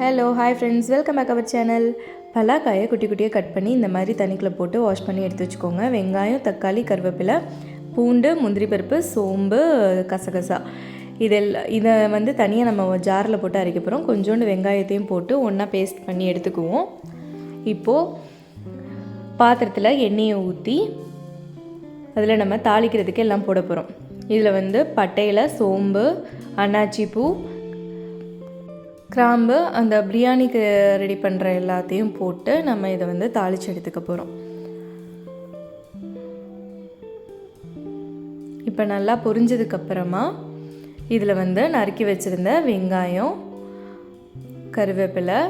Hello hi friends welcome back our channel பலாக்காயை குட்டி குட்டியாக cut பண்ணி இந்த மாதிரி தண்ணிக்குள்ளே போட்டு வாஷ் பண்ணி எடுத்து வச்சுக்கோங்க. வெங்காயம் தக்காளி கருவேப்பிலை பூண்டு முந்திரி பருப்பு சோம்பு கசகசா. இதெல்லாம் இதை வந்து தனியாக நம்ம ஜாரில் போட்டு அரைக்க போகிறோம் கொஞ்சோண்டு வெங்காயத்தையும் போட்டு ஒன்றா பேஸ்ட் பண்ணி எடுத்துக்குவோம். இப்போது பாத்திரத்தில் எண்ணெயை ஊற்றி அதில் நம்ம தாளிக்கிறதுக்கு எல்லாம் போட போகிறோம் இதில் வந்து பட்டையில் சோம்பு அன்னாச்சி பூ கிராம்பு அந்த பிரியாணிக்கு ரெடி பண்ணுற எல்லாத்தையும் போட்டு நம்ம இதை வந்து தாளித்து எடுத்துக்க போகிறோம் இப்போ நல்லா பொரிஞ்சதுக்கப்புறமா இதில் வந்து நறுக்கி வச்சுருந்த வெங்காயம் கருவேப்பிலை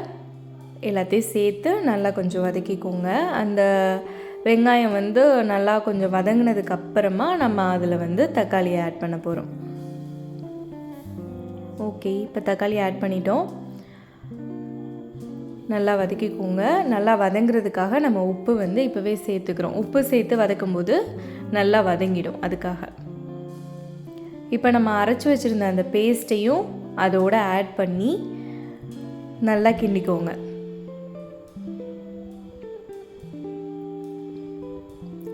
எல்லாத்தையும் சேர்த்து நல்லா கொஞ்சம் வதக்கிக்கோங்க. அந்த வெங்காயம் வந்து நல்லா கொஞ்சம் வதங்கினதுக்கு அப்புறமா நம்ம அதில் வந்து தக்காளியை ஆட் பண்ண போகிறோம் ஓகே இப்போ தக்காளி ஆட் பண்ணிட்டோம். நல்லா வதக்கிக்கோங்க. நல்லா வதங்குறதுக்காக நம்ம உப்பு வந்து இப்போவே சேர்த்துக்கிறோம். உப்பு சேர்த்து வதக்கும்போது நல்லா வதங்கிடும் அதுக்காக. இப்போ நம்ம அரைச்சி வச்சுருந்த அந்த பேஸ்ட்டையும் அதோட ஆட் பண்ணி நல்லா கிண்டிக்கோங்க.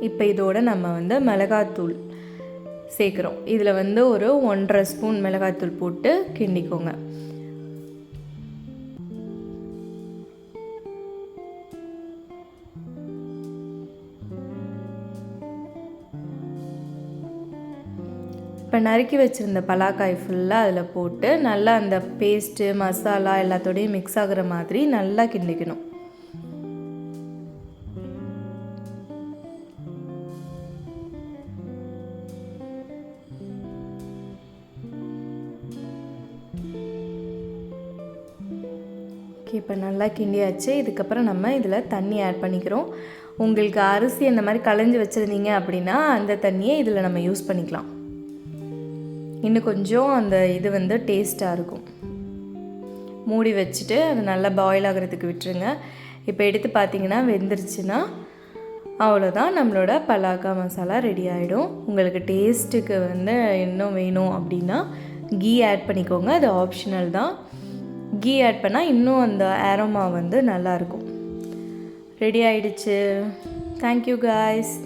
இப்போ இதோட நம்ம வந்து மிளகாத்தூள் சேர்க்குறோம். இதில் வந்து ஒரு ஒன்றரை ஸ்பூன் மிளகாய்த்தூள் போட்டு கிண்டிக்கோங்க. இப்போ நறுக்கி வச்சுருந்த பலாக்காய் ஃபுல்லாக அதில் போட்டு நல்லா அந்த பேஸ்ட்டு மசாலா எல்லாத்தோடையும் மிக்ஸ் ஆகுற மாதிரி நல்லா கிண்டிக்கணும். ஓகே இப்போ நல்லா கிண்டியாச்சு. இதுக்கப்புறம் நம்ம இதில் தண்ணி ஆட் பண்ணிக்கிறோம். உங்களுக்கு அரிசி அந்த மாதிரி களைஞ்சி வச்சுருந்தீங்க அப்படின்னா அந்த தண்ணியை இதில் நம்ம யூஸ் பண்ணிக்கலாம். இன்னும் கொஞ்சம் அந்த இது வந்து டேஸ்ட்டாக இருக்கும். மூடி வச்சுட்டு அது நல்லா பாயில் ஆகிறதுக்கு விட்டுருங்க. இப்போ எடுத்து பார்த்தீங்கன்னா வெந்துருச்சுன்னா அவ்வளோதான் நம்மளோட பலாக்கா மசாலா ரெடி ஆகிடும் உங்களுக்கு டேஸ்ட்டுக்கு வந்து இன்னும் வேணும் அப்படின்னா கீ ஆட் பண்ணிக்கோங்க. அது ஆப்ஷனல் தான். கீ ஆட் பண்ணால் இன்னும் அந்த ஆரோமா வந்து நல்லாயிருக்கும் ரெடி ஆயிடுச்சு. Thank you guys